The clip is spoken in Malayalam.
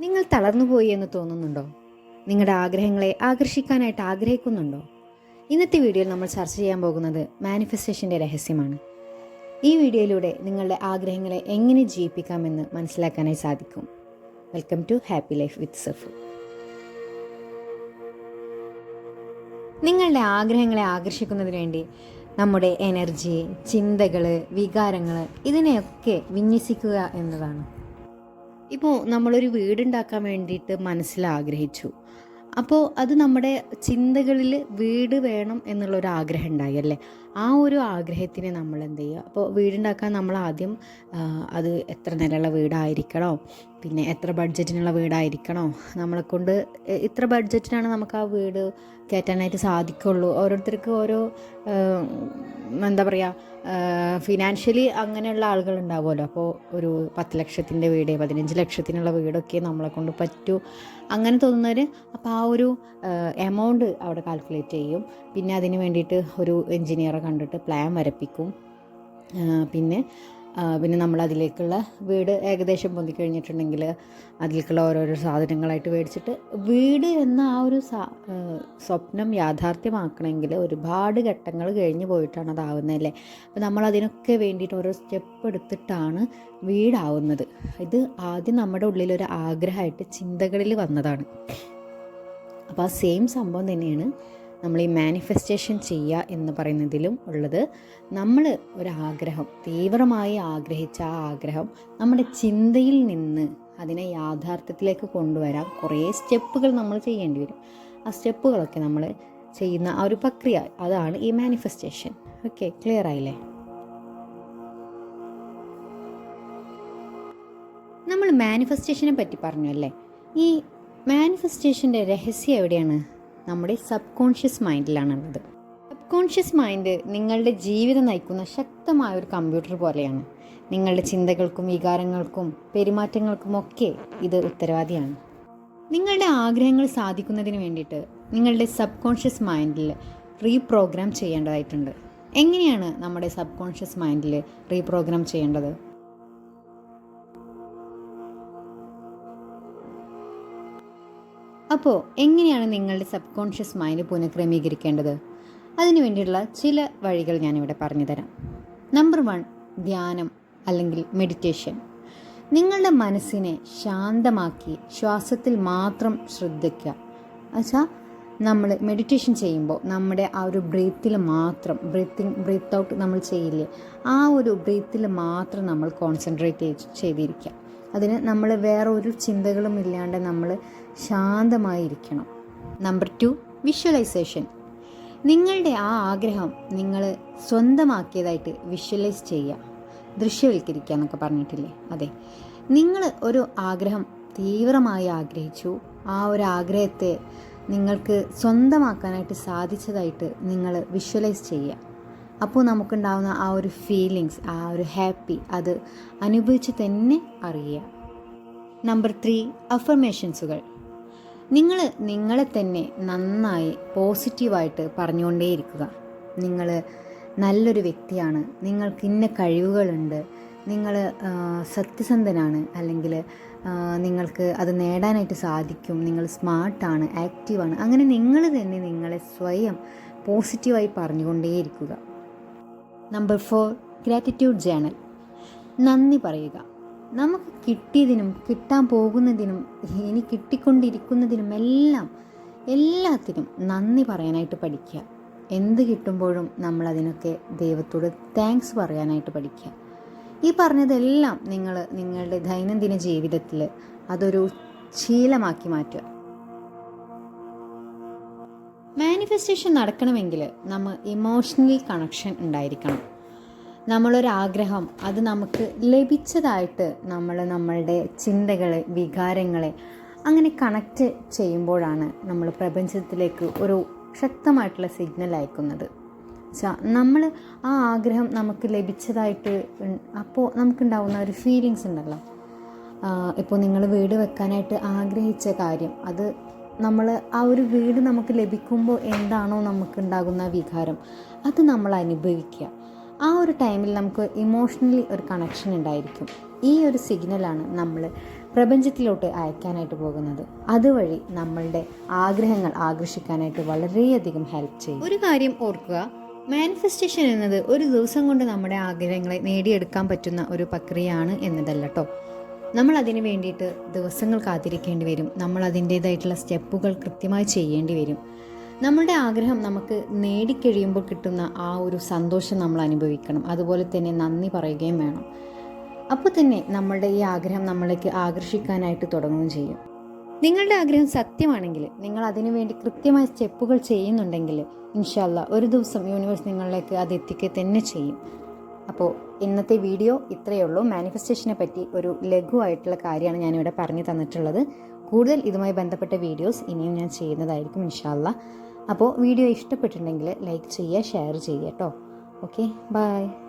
നിങ്ങൾ തളർന്നുപോയി എന്ന് തോന്നുന്നുണ്ടോ? നിങ്ങളുടെ ആഗ്രഹങ്ങളെ ആകർഷിക്കാനായിട്ട് ആഗ്രഹിക്കുന്നുണ്ടോ? ഇന്നത്തെ വീഡിയോയിൽ നമ്മൾ ചർച്ച ചെയ്യാൻ പോകുന്നത് മാനിഫെസ്റ്റേഷന്റെ രഹസ്യമാണ്. ഈ വീഡിയോയിലൂടെ നിങ്ങളുടെ ആഗ്രഹങ്ങളെ എങ്ങനെ ജീവിപ്പിക്കാമെന്ന് മനസ്സിലാക്കാനായി സാധിക്കും. Welcome to happy life with Safu നിങ്ങളുടെ ആഗ്രഹങ്ങളെ ആകർഷിക്കുന്നതിന് വേണ്ടി നമ്മുടെ എനർജി ചിന്തകൾ വികാരങ്ങൾ ഇതിനെയൊക്കെ വിന്യസിക്കുക എന്നതാണ്. ഇപ്പോൾ നമ്മളൊരു വീടുണ്ടാക്കാൻ വേണ്ടിയിട്ട് മനസ്സിൽ ആഗ്രഹിച്ചു അപ്പോൾ അത് നമ്മുടെ ചിന്തകളിൽ വീട് വേണം എന്നുള്ളൊരു ആഗ്രഹം ഉണ്ടായി അല്ലേ? ആ ഒരു ആഗ്രഹത്തിന് നമ്മൾ എന്ത് ചെയ്യുക അപ്പോൾ വീടുണ്ടാക്കാൻ നമ്മൾ ആദ്യം അത് എത്ര നിലയുള്ള വീടായിരിക്കണോ? പിന്നെ എത്ര ബഡ്ജറ്റിനുള്ള വീടായിരിക്കണോ? നമ്മളെ കൊണ്ട് ഇത്ര ബഡ്ജറ്റിനാണ് നമുക്ക് ആ വീട് കയറ്റാനായിട്ട് സാധിക്കുള്ളൂ. ഓരോരുത്തർക്ക് ഓരോ എന്താ പറയുക ഫിനാൻഷ്യലി അങ്ങനെയുള്ള ആളുകൾ ഉണ്ടാവുമല്ലോ. അപ്പോൾ ഒരു പത്ത് ലക്ഷത്തിന്റെ വീട് പതിനഞ്ച് ലക്ഷത്തിനുള്ള വീടൊക്കെ നമ്മളെ കൊണ്ട് പറ്റൂ. അങ്ങനെ തോന്നുന്നവർ അപ്പോൾ ആ ഒരു എമൗണ്ട് അവിടെ കാൽക്കുലേറ്റ് ചെയ്യും. പിന്നെ അതിന് വേണ്ടിയിട്ട് ഒരു എൻജിനീയറെ കണ്ടിട്ട് പ്ലാൻ വരപ്പിക്കും. പിന്നെ പിന്നെ നമ്മൾ അതിലേക്കുള്ള വീട് ഏകദേശം പൊന്തി കഴിഞ്ഞിട്ടുണ്ടെങ്കിൽ അതിലേക്കുള്ള ഓരോരോ സാധനങ്ങളായിട്ട് മേടിച്ചിട്ട് വീട് എന്ന ആ ഒരു സ്വപ്നം യാഥാർത്ഥ്യമാക്കണമെങ്കിൽ ഒരുപാട് ഘട്ടങ്ങൾ കഴിഞ്ഞ് പോയിട്ടാണ് അതാവുന്നതല്ലേ അപ്പോൾ നമ്മൾ അതിനൊക്കെ വേണ്ടിയിട്ട് ഓരോ സ്റ്റെപ്പ് എടുത്തിട്ടാണ് വീടാവുന്നത്. ഇത് ആദ്യം നമ്മുടെ ഉള്ളിലൊരു ആഗ്രഹമായിട്ട് ചിന്തകളിൽ വന്നതാണ്. അപ്പോൾ ആ സെയിം സംഭവം തന്നെയാണ് നമ്മൾ ഈ മാനിഫെസ്റ്റേഷൻ ചെയ്യുക എന്ന് പറയുന്നതിലും ഉള്ളത് നമ്മൾ ഒരാഗ്രഹം തീവ്രമായി ആഗ്രഹിച്ച ആ ആഗ്രഹം നമ്മുടെ ചിന്തയിൽ നിന്ന് അതിനെ യാഥാർത്ഥ്യത്തിലേക്ക് കൊണ്ടുവരാൻ കുറേ സ്റ്റെപ്പുകൾ നമ്മൾ ചെയ്യേണ്ടി വരും. ആ സ്റ്റെപ്പുകളൊക്കെ നമ്മൾ ചെയ്യുന്ന ആ ഒരു പ്രക്രിയ അതാണ് ഈ മാനിഫെസ്റ്റേഷൻ ഓക്കെ ക്ലിയർ ആയില്ലേ? നമ്മൾ മാനിഫെസ്റ്റേഷനെ പറ്റി പറഞ്ഞു അല്ലേ? ഈ മാനിഫെസ്റ്റേഷന്റെ രഹസ്യം എവിടെയാണ്? നമ്മുടെ സബ് കോൺഷ്യസ് മൈൻഡിലാണുള്ളത്. സബ് കോൺഷ്യസ് മൈൻഡ് നിങ്ങളുടെ ജീവിതം നയിക്കുന്ന ശക്തമായ ഒരു കമ്പ്യൂട്ടർ പോലെയാണ്. നിങ്ങളുടെ ചിന്തകൾക്കും വികാരങ്ങൾക്കും പെരുമാറ്റങ്ങൾക്കും ഒക്കെ ഇത് ഉത്തരവാദിയാണ്. നിങ്ങളുടെ ആഗ്രഹങ്ങൾ സാധിക്കുന്നതിന് വേണ്ടിയിട്ട് നിങ്ങളുടെ സബ് കോൺഷ്യസ് മൈൻഡിൽ റീപ്രോഗ്രാം ചെയ്യേണ്ടതായിട്ടുണ്ട്. എങ്ങനെയാണ് നമ്മുടെ സബ് കോൺഷ്യസ് മൈൻഡിൽ റീപ്രോഗ്രാം ചെയ്യേണ്ടത്? അപ്പോൾ എങ്ങനെയാണ് നിങ്ങളുടെ സബ് കോൺഷ്യസ് മൈൻഡ് പുനഃക്രമീകരിക്കേണ്ടത്? അതിനു വേണ്ടിയുള്ള ചില വഴികൾ ഞാനിവിടെ പറഞ്ഞു തരാം. നമ്പർ വൺ ധ്യാനം അല്ലെങ്കിൽ മെഡിറ്റേഷൻ നിങ്ങളുടെ മനസ്സിനെ ശാന്തമാക്കി ശ്വാസത്തിൽ മാത്രം ശ്രദ്ധിക്കുക. എന്നുവെച്ചാൽ നമ്മൾ മെഡിറ്റേഷൻ ചെയ്യുമ്പോൾ നമ്മുടെ ആ ഒരു ബ്രീത്തിൽ മാത്രം ബ്രീത്തിങ് ബ്രീത്ത് ഔട്ട് നമ്മൾ ചെയ്യില്ലേ ആ ഒരു ബ്രീത്തിൽ മാത്രം നമ്മൾ കോൺസെൻട്രേറ്റ് ചെയ്തിരിക്കുക. അതിന് നമ്മൾ വേറെ ഒരു ചിന്തകളും ഇല്ലാണ്ട് നമ്മൾ ശാന്തമായിരിക്കണം. നമ്പർ ടു വിഷ്വലൈസേഷൻ നിങ്ങളുടെ ആ ആഗ്രഹം നിങ്ങൾ സ്വന്തമാക്കിയതായിട്ട് വിഷ്വലൈസ് ചെയ്യുക. ദൃശ്യവൽക്കരിക്കുക എന്നൊക്കെ പറഞ്ഞിട്ടില്ലേ? അതെ. നിങ്ങൾ ഒരു ആഗ്രഹം തീവ്രമായി ആഗ്രഹിച്ചു. ആ ഒരു ആഗ്രഹത്തെ നിങ്ങൾക്ക് സ്വന്തമാക്കാനായിട്ട് സാധിച്ചതായിട്ട് നിങ്ങൾ വിഷ്വലൈസ് ചെയ്യുക. അപ്പോൾ നമുക്കുണ്ടാവുന്ന ആ ഒരു ഫീലിങ്സ് ആ ഒരു ഹാപ്പി അത് അനുഭവിച്ച് തന്നെ അറിയുക. നമ്പർ ത്രീ അഫർമേഷൻസുകൾ നിങ്ങൾ നിങ്ങളെ തന്നെ നന്നായി പോസിറ്റീവായിട്ട് പറഞ്ഞുകൊണ്ടേയിരിക്കുക. നിങ്ങൾ നല്ലൊരു വ്യക്തിയാണ് നിങ്ങൾക്ക് ഇന്ന കഴിവുകളുണ്ട് നിങ്ങൾ സത്യസന്ധനാണ് അല്ലെങ്കിൽ നിങ്ങൾക്ക് അത് നേടാനായിട്ട് സാധിക്കും നിങ്ങൾ സ്മാർട്ടാണ് ആക്റ്റീവാണ് അങ്ങനെ നിങ്ങൾ തന്നെ നിങ്ങളെ സ്വയം പോസിറ്റീവായി പറഞ്ഞുകൊണ്ടേയിരിക്കുക. നമ്പർ ഫോർ ഗ്രാറ്റിറ്റ്യൂഡ് ജേണൽ നന്ദി പറയുക. നമുക്ക് കിട്ടിയതിനും കിട്ടാൻ പോകുന്നതിനും ഇനി കിട്ടിക്കൊണ്ടിരിക്കുന്നതിനും എല്ലാം എല്ലാത്തിനും നന്ദി പറയാനായിട്ട് പഠിക്കുക. എന്ത് കിട്ടുമ്പോഴും നമ്മൾ അതിനൊക്കെ ദൈവത്തോട് താങ്ക്സ് പറയാനായിട്ട് പഠിക്കുക. ഈ പറഞ്ഞതെല്ലാം നിങ്ങൾ നിങ്ങളുടെ ദൈനംദിന ജീവിതത്തിൽ അതൊരു ശീലമാക്കി മാറ്റുക. മാനിഫെസ്റ്റേഷൻ നടക്കണമെങ്കിൽ നമ്മൾ ഇമോഷണൽ കണക്ഷൻ ഉണ്ടായിരിക്കണം. നമ്മളൊരാഗ്രഹം അത് നമുക്ക് ലഭിച്ചതായിട്ട് നമ്മൾ നമ്മളുടെ ചിന്തകളെ വികാരങ്ങളെ അങ്ങനെ കണക്റ്റ് ചെയ്യുമ്പോഴാണ് നമ്മൾ പ്രപഞ്ചത്തിലേക്ക് ഒരു ശക്തമായിട്ടുള്ള സിഗ്നൽ അയക്കുന്നത്. നമ്മൾ ആ ആഗ്രഹം നമുക്ക് ലഭിച്ചതായിട്ട് അപ്പോൾ നമുക്കുണ്ടാവുന്ന ഒരു ഫീലിങ്സ് ഉണ്ടല്ലോ. ഇപ്പോൾ നിങ്ങൾ വീട് വെക്കാനായിട്ട് ആഗ്രഹിച്ച കാര്യം അത് നമ്മൾ ആ ഒരു വീട് നമുക്ക് ലഭിക്കുമ്പോൾ എന്താണോ നമുക്കുണ്ടാകുന്ന വികാരം അത് നമ്മൾ അനുഭവിക്കുക. ആ ഒരു ടൈമിൽ നമുക്ക് ഇമോഷണലി ഒരു കണക്ഷൻ ഉണ്ടായിരിക്കും. ഈ ഒരു സിഗ്നലാണ് നമ്മൾ പ്രപഞ്ചത്തിലോട്ട് അയക്കാനായിട്ട് പോകുന്നത്. അതുവഴി നമ്മളുടെ ആഗ്രഹങ്ങൾ ആകർഷിക്കാനായിട്ട് വളരെയധികം ഹെൽപ്പ് ചെയ്യും. ഒരു കാര്യം ഓർക്കുക മാനിഫെസ്റ്റേഷൻ എന്നത് ഒരു ദിവസം കൊണ്ട് നമ്മുടെ ആഗ്രഹങ്ങളെ നേടിയെടുക്കാൻ പറ്റുന്ന ഒരു പ്രക്രിയയാണ് എന്നതല്ല കേട്ടോ നമ്മൾ അതിന് വേണ്ടിയിട്ട് ദിവസങ്ങൾ കാത്തിരിക്കേണ്ടി വരും. നമ്മൾ അതിന്റേതായിട്ടുള്ള സ്റ്റെപ്പുകൾ കൃത്യമായി ചെയ്യേണ്ടി വരും. നമ്മുടെ ആഗ്രഹം നമുക്ക് നേടിക്കഴിയുമ്പോൾ കിട്ടുന്ന ആ ഒരു സന്തോഷം നമ്മൾ അനുഭവിക്കണം. അതുപോലെ തന്നെ നന്ദി പറയുകയും വേണം. അപ്പോൾ തന്നെ നമ്മളുടെ ഈ ആഗ്രഹം നമ്മളിലേക്ക് ആകർഷിക്കാനായിട്ട് തുടങ്ങുകയും ചെയ്യും. നിങ്ങളുടെ ആഗ്രഹം സത്യമാണെങ്കിൽ നിങ്ങൾ അതിനു വേണ്ടി കൃത്യമായ സ്റ്റെപ്പുകൾ ചെയ്യുന്നുണ്ടെങ്കിൽ ഇൻഷാല്ല ഒരു ദിവസം യൂണിവേഴ്സ് നിങ്ങളിലേക്ക് അത് എത്തിക്കുക തന്നെ ചെയ്യും. അപ്പോൾ ഇന്നത്തെ വീഡിയോ ഇത്രയേ ഉള്ളൂ. മാനിഫെസ്റ്റേഷനെ പറ്റി ഒരു ലഘുവായിട്ടുള്ള കാര്യമാണ് ഞാനിവിടെ പറഞ്ഞു തന്നിട്ടുള്ളത്. കൂടുതൽ ഇതുമായി ബന്ധപ്പെട്ട വീഡിയോസ് ഇനിയും ഞാൻ ചെയ്യുന്നതായിരിക്കും ഇൻഷാല്ല അപ്പോൾ വീഡിയോ ഇഷ്ടപ്പെട്ടിട്ടുണ്ടെങ്കിൽ ലൈക്ക് ചെയ്യുക ഷെയർ ചെയ്യുക കേട്ടോ. Okay bye.